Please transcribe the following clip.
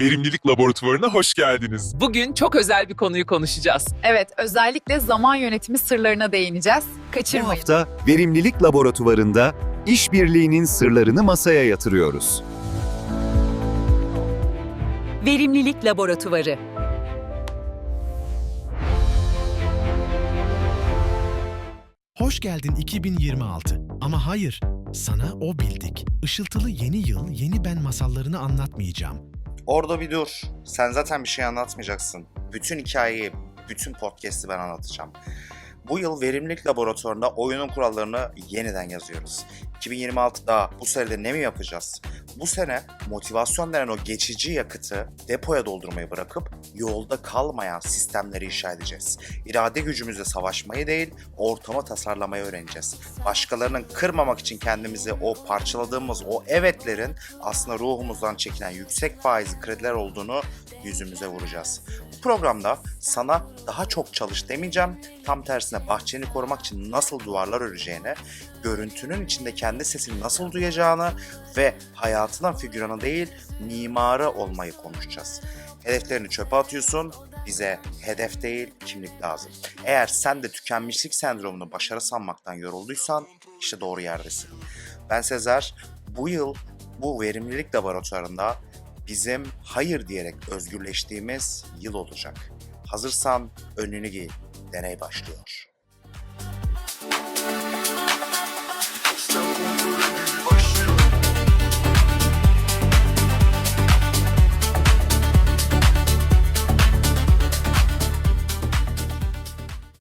Verimlilik Laboratuvarı'na hoş geldiniz. Bugün çok özel bir konuyu konuşacağız. Evet, özellikle zaman yönetimi sırlarına değineceğiz. Bu Kaçırmayın. hafta Verimlilik Laboratuvarı'nda işbirliğinin sırlarını masaya yatırıyoruz. Verimlilik Laboratuvarı Hoş geldin 2026. Ama hayır, sana o bildik. Işıltılı yeni yıl, yeni ben masallarını anlatmayacağım. Orada bir dur. Sen zaten bir şey anlatmayacaksın. Bütün hikayeyi, bütün podcast'i ben anlatacağım. Bu yıl Verimlilik Laboratuvarı'nda oyunun kurallarını yeniden yazıyoruz. 2026'da bu senede ne mi yapacağız? Bu sene motivasyon denen o geçici yakıtı depoya doldurmayı bırakıp yolda kalmayan sistemleri inşa edeceğiz. İrade gücümüzle savaşmayı değil, ortamı tasarlamayı öğreneceğiz. Başkalarının kırmamak için kendimizi o parçaladığımız o evetlerin aslında ruhumuzdan çekilen yüksek faizli krediler olduğunu yüzümüze vuracağız. Bu programda sana daha çok çalış demeyeceğim. Tam tersine bahçeni korumak için nasıl duvarlar öreceğini, görüntünün içinde kendi sesini nasıl duyacağını ve hayatına figüranı değil mimarı olmayı konuşacağız. Hedeflerini çöpe atıyorsun, bize hedef değil kimlik lazım. Eğer sen de tükenmişlik sendromunu başarı sanmaktan yorulduysan işte doğru yerdesin. Ben Sezer, bu yıl bu verimlilik laboratuvarında bizim hayır diyerek özgürleştiğimiz yıl olacak. Hazırsan önünü giy. Deney başlıyor.